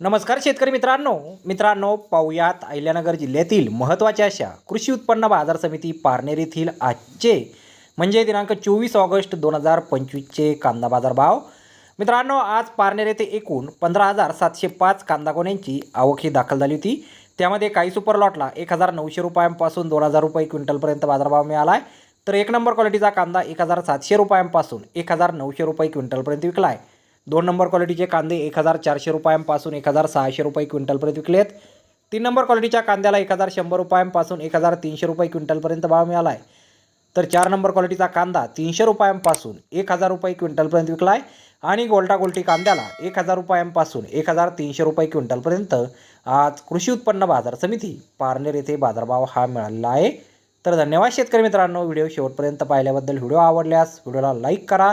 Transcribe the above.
नमस्कार शेतकरी मित्रांनो. मित्रांनो पाहुयात अहिल्यानगर जिल्ह्यातील महत्त्वाच्या अशा कृषी उत्पन्न बाजार समिती पारनेर येथील आजचे म्हणजे दिनांक चोवीस ऑगस्ट दोन हजार पंचवीसचे कांदा बाजार भाव मित्रांनो आज पारनेर येथे एकूण पंधरा हजार सातशे पाच कांदा गोण्यांची आवक ही दाखल झाली होती. त्यामध्ये काही सुपर लॉटला एक हजार नऊशे रुपयांपासून दोन हजार रुपये क्विंटलपर्यंत बाजारभाव मिळाला आहे तर एक नंबर क्वालिटीचा कांदा एक हजार सातशे रुपयांपासून एक हजार नऊशे रुपये क्विंटलपर्यंत विकला आहे दोन नंबर क्वालिटीचे कांदे एक हजार चारशे रुपयांपासून एक हजार सहाशे रुपये क्विंटलपर्यंत विकले आहेत तीन नंबर क्वालिटीच्या कांद्याला एक हजार शंभर रुपयांपासून एक हजार तीनशे रुपये क्विंटलपर्यंत भाव मिळाला आहे तर चार नंबर क्वालिटीचा कांदा तीनशे रुपयांपासून एक हजार रुपये क्विंटलपर्यंत विकला आहे आणि गोल्टा गोल्टी कांद्याला एक हजार रुपयांपासून एक हजार तीनशे रुपये क्विंटलपर्यंत आज कृषी उत्पन्न बाजार समिती पारनेर येथे बाजारभाव हा मिळालेला आहे. तर धन्यवाद शेतकरी मित्रांनो व्हिडिओ शेवटपर्यंत पाहिल्याबद्दल व्हिडिओ आवडल्यास व्हिडिओला लाईक करा.